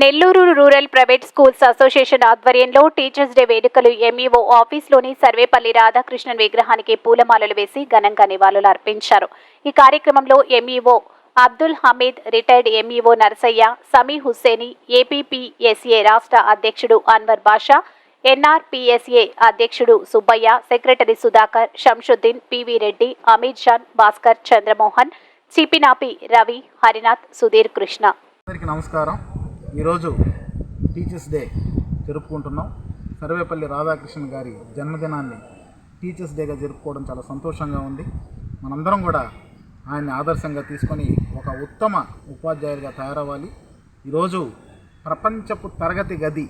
Nellore rural private schools association ఆధ్వర్యంలో teachers day వేడుకలు MEO ఆఫీస్లోని సర్వేపల్లి రాధాకృష్ణన్ విగ్రహానికి పూలమాలలు వేసి ఘనంగా నివాళులు అర్పించారు. ఈ కార్యక్రమంలో MEO Abdul Hameed retired MEO Narasaiah Sami Husseini APPSA రాష్ట్ర అధ్యక్షుడు అన్వర్ బాషా ఎన్ఆర్పిఎస్ఏ అధ్యక్షుడు సుబ్బయ్య సెక్రటరీ సుధాకర్ శంషుద్దీన్ పివి రెడ్డి అమీద్ షాన్ భాస్కర్ చంద్రమోహన్ చిపినాపి రవి హరినాథ్ సుధీర్ కృష్ణ. నమస్కారం. ఈరోజు టీచర్స్ డే జరుపుకుంటున్నాం. సర్వేపల్లి రాధాకృష్ణ గారి జన్మదినాన్ని టీచర్స్ డేగా జరుపుకోవడం చాలా సంతోషంగా ఉంది. మనందరం కూడా ఆయన్ని ఆదర్శంగా తీసుకొని ఒక ఉత్తమ ఉపాధ్యాయుడిగా తయారవ్వాలి. ఈరోజు ప్రపంచపు తరగతి గది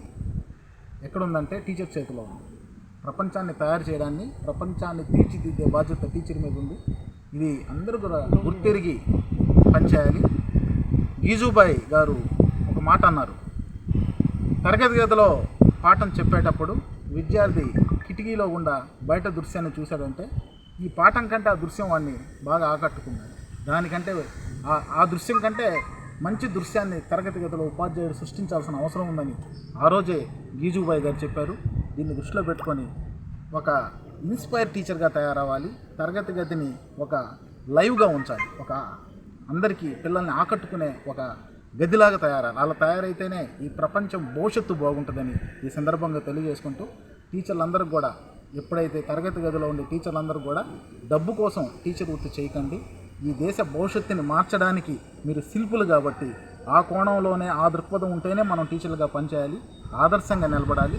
ఎక్కడుందంటే టీచర్ చేతిలో ఉంది. ప్రపంచాన్ని తయారు చేయడాన్ని ప్రపంచాన్ని తీర్చిదిద్దే బాధ్యత టీచర్ మీద ఉంది. ఇది అందరూ కూడా గుర్తిరిగి పనిచేయాలి. గీజుబాయ్ గారు ఒక మాట అన్నారు. తరగతి గదిలో పాఠం చెప్పేటప్పుడు విద్యార్థి కిటికీలో గుండా బయట దృశ్యాన్ని చూశాడంటే ఈ పాఠం కంటే ఆ దృశ్యం వాడిని బాగా ఆకట్టుకున్నాడు దానికంటే ఆ- ఆ దృశ్యం కంటే మంచి దృశ్యాన్ని తరగతి గదిలో ఉపాధ్యాయుడు సృష్టించాల్సిన అవసరం ఉందని ఆ రోజే గీజుబాయ్ గారు చెప్పారు. దీన్ని దృష్టిలో పెట్టుకొని ఒక ఇన్స్పైర్ టీచర్గా తయారవ్వాలి. తరగతి గదిని ఒక లైవ్గా ఉంచాలి. ఒక అందరికీ పిల్లల్ని ఆకట్టుకునే ఒక గదిలాగా తయారా? అలా తయారైతేనే ఈ ప్రపంచం భవిష్యత్తు బాగుంటుందని ఈ సందర్భంగా తెలియజేసుకుంటూ టీచర్లందరికీ కూడా ఎప్పుడైతే తరగతి గదిలో ఉండే టీచర్లందరూ కూడా డబ్బు కోసం టీచర్ వృత్తి చేయకండి. ఈ దేశ భవిష్యత్తుని మార్చడానికి మీరు శిల్పులు కాబట్టి ఆ కోణంలోనే ఆ దృక్పథం ఉంటేనే మనం టీచర్లుగా పనిచేయాలి ఆదర్శంగా నిలబడాలి.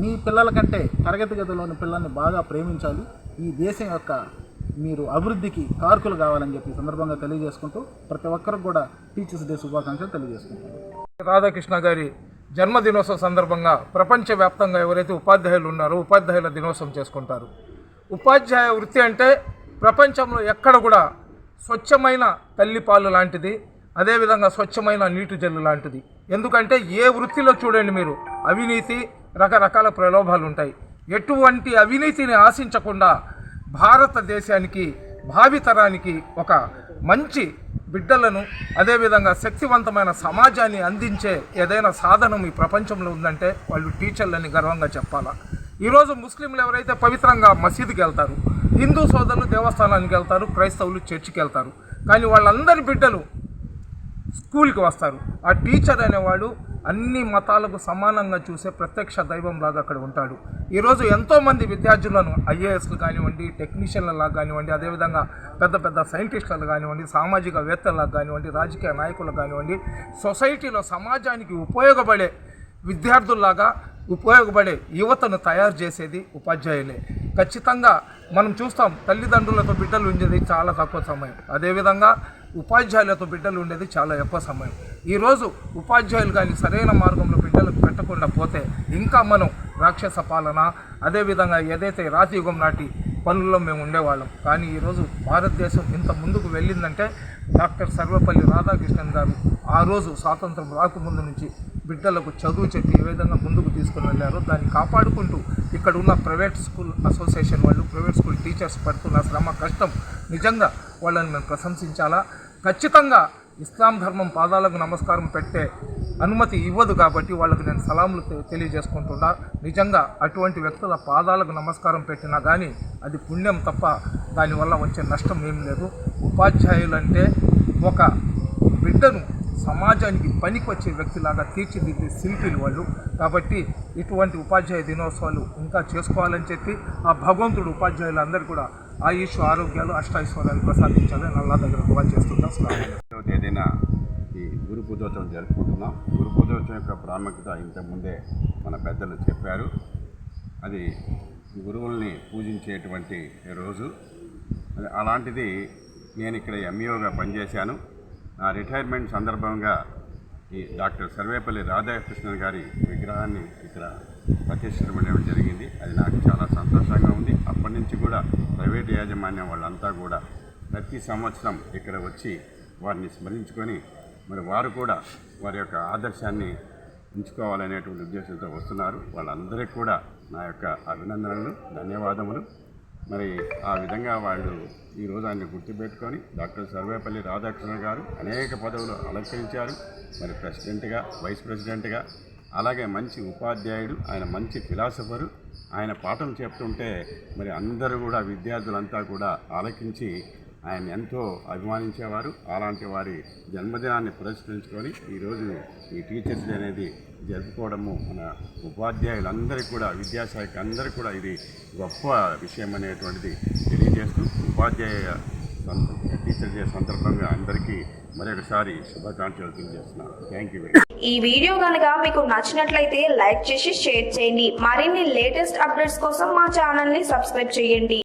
మీ పిల్లల కంటే తరగతి గదిలోని పిల్లల్ని బాగా ప్రేమించాలి. ఈ దేశం యొక్క మీరు అభివృద్ధికి కారకులు కావాలని చెప్పి సందర్భంగా తెలియజేసుకుంటూ ప్రతి ఒక్కరికి కూడా టీచర్స్ డే శుభాకాంక్షలు తెలియజేసుకుంటాను రాధాకృష్ణ గారి జన్మదినోత్సవం సందర్భంగా ప్రపంచవ్యాప్తంగా ఎవరైతే ఉపాధ్యాయులు ఉన్నారో ఉపాధ్యాయుల దినోత్సవం చేసుకుంటారు. ఉపాధ్యాయ వృత్తి అంటే ప్రపంచంలో ఎక్కడ కూడా స్వచ్ఛమైన తల్లిపాలు లాంటిది అదేవిధంగా స్వచ్ఛమైన నీటి జల్లు లాంటిది. ఎందుకంటే ఏ వృత్తిలో చూడండి మీరు అవినీతి రకరకాల ప్రలోభాలు ఉంటాయి ఎటువంటి అవినీతిని ఆశించకుండా భారతదేశానికి భావితరానికి ఒక మంచి బిడ్డలను అదేవిధంగా శక్తివంతమైన సమాజాన్ని అందించే ఏదైనా సాధనం ఈ ప్రపంచంలో ఉందంటే వాళ్ళు టీచర్లని గర్వంగా చెప్పాలా? ఈరోజు ముస్లింలు ఎవరైతే పవిత్రంగా మసీదుకి వెళ్తారు హిందూ సోదరులు దేవస్థానానికి వెళ్తారు క్రైస్తవులు చర్చికి వెళ్తారు కానీ వాళ్ళందరి బిడ్డలు స్కూల్కి వస్తారు. ఆ టీచర్ అనేవాడు అన్ని మతాలకు సమానంగా చూసే ప్రత్యక్ష దైవం లాగా అక్కడ ఉంటాడు. ఈరోజు ఎంతోమంది విద్యార్థులను ఐఏఎస్లు కానివ్వండి టెక్నీషియన్లలా కానివ్వండి అదేవిధంగా పెద్ద పెద్ద సైంటిస్టులు కానివ్వండి సామాజిక వేత్తలకు కానివ్వండి రాజకీయ నాయకులకు కానివ్వండి సొసైటీలో సమాజానికి ఉపయోగపడే విద్యార్థుల్లాగా ఉపయోగపడే యువతను తయారు చేసేది ఉపాధ్యాయులే. ఖచ్చితంగా మనం చూస్తాం తల్లిదండ్రులతో బిడ్డలు ఉండేది చాలా తక్కువ సమయం. అదేవిధంగా ఉపాధ్యాయులతో బిడ్డలు ఉండేది చాలా ఎక్కువ సమయం. ఈరోజు ఉపాధ్యాయులు కానీ సరైన మార్గంలో బిడ్డలకు పెట్టకుండా పోతే ఇంకా మనం రాక్షస పాలన అదేవిధంగా ఏదైతే రాతియుగం నాటి పనుల్లో మేము ఉండేవాళ్ళం. కానీ ఈరోజు భారతదేశం ఇంత ముందుకు వెళ్ళిందంటే డాక్టర్ సర్వపల్లి రాధాకృష్ణన్ గారు ఆ రోజు స్వాతంత్రం రాకముందు నుంచి బిడ్డలకు చదువు చెప్పి ఏ విధంగా ముందుకు తీసుకుని వెళ్ళారో దాన్ని కాపాడుకుంటూ ఇక్కడ ఉన్న ప్రైవేట్ స్కూల్ అసోసియేషన్ వాళ్ళు ప్రైవేట్ స్కూల్ టీచర్స్ పడుతున్న శ్రమ కష్టం నిజంగా వాళ్ళని మేము ప్రశంసించాలా? ఖచ్చితంగా ఇస్లాం ధర్మం పాదాలకు నమస్కారం పెట్టే అనుమతి ఇవ్వదు కాబట్టి వాళ్ళకి నేను సలాములు తె- తెలియజేసుకుంటున్నా. నిజంగా అటువంటి వ్యక్తుల పాదాలకు నమస్కారం పెట్టినా కానీ అది పుణ్యం తప్ప దానివల్ల వచ్చే నష్టం ఏం లేదు. ఉపాధ్యాయులు అంటే ఒక బిడ్డను సమాజానికి పనికి వచ్చే వ్యక్తిలాగా తీర్చిదిద్దే శిల్పిలు వాళ్ళు. కాబట్టి ఇటువంటి ఉపాధ్యాయ దినోత్సవాలు ఇంకా చేసుకోవాలని చెప్పి ఆ భగవంతుడు ఉపాధ్యాయులందరూ కూడా ఆయుష్ ఆరోగ్యాలు అష్టాైశ్వర్యాలు ప్రసాదించాలని అల్లా దగ్గర దువా చేస్తున్నాం స్లాం తేదీన ఈ గురు పూజోత్సవం జరుపుకుంటున్నాం. గురు పూజోత్సవం యొక్క ప్రాముఖ్యత ఇంతకుముందే మన పెద్దలు చెప్పారు. అది గురువుల్ని పూజించేటువంటి రోజు. అలాంటిది నేను ఇక్కడ ఎంఈఓగా పనిచేశాను. నా రిటైర్మెంట్ సందర్భంగా ఈ డాక్టర్ సర్వేపల్లి రాధాకృష్ణన్ గారి విగ్రహాన్ని ఇక్కడ ప్రతిష్ఠించడం జరిగింది. అది నాకు చాలా సంతోషంగా ఉంది. అప్పటి నుంచి కూడా ప్రైవేట్ యాజమాన్యం వాళ్ళంతా కూడా ప్రతి సంవత్సరం ఇక్కడ వచ్చి వారిని స్మరించుకొని మరి వారు కూడా వారి యొక్క ఆదర్శాన్ని ఉంచుకోవాలనేటువంటి ఉద్దేశంతో వస్తున్నారు. వాళ్ళందరికీ కూడా నా యొక్క అభినందనలు ధన్యవాదములు. మరి ఆ విధంగా వాళ్ళు ఈరోజు ఆయన గుర్తుపెట్టుకొని డాక్టర్ సర్వేపల్లి రాధాకృష్ణ గారు అనేక పదవులు అలంకరించారు. మరి ప్రెసిడెంట్గా వైస్ ప్రెసిడెంట్గా అలాగే మంచి ఉపాధ్యాయుడు ఆయన మంచి ఫిలాసఫరు ఆయన పాఠం చెప్తుంటే మరి అందరూ కూడా విద్యార్థులంతా కూడా ఆలకించి ఆయన ఎంతో అభిమానించేవారు. అలాంటి వారి జన్మదినాన్ని పురస్కరించుకొని ఈరోజు ఈ టీచర్స్ డే అనేది జరుపుకోవడము మన ఉపాధ్యాయులందరికీ కూడా విద్యాశాఖ అందరికీ కూడా ఇది గొప్ప విషయం అనేటువంటిది తెలియజేస్తూ ఉపాధ్యాయ టీచర్ డే సందర్భంగా అందరికీ మరొకసారి శుభాకాంక్షలు తెలియజేస్తున్నాను. థ్యాంక్ యూ ఈ వీడియో కనుక మీకు నచ్చినట్లయితే లైక్ చేసి షేర్ చేయండి. మరిన్ని లేటెస్ట్ అప్డేట్స్ కోసం మా ఛానల్ని సబ్స్క్రైబ్ చేయండి.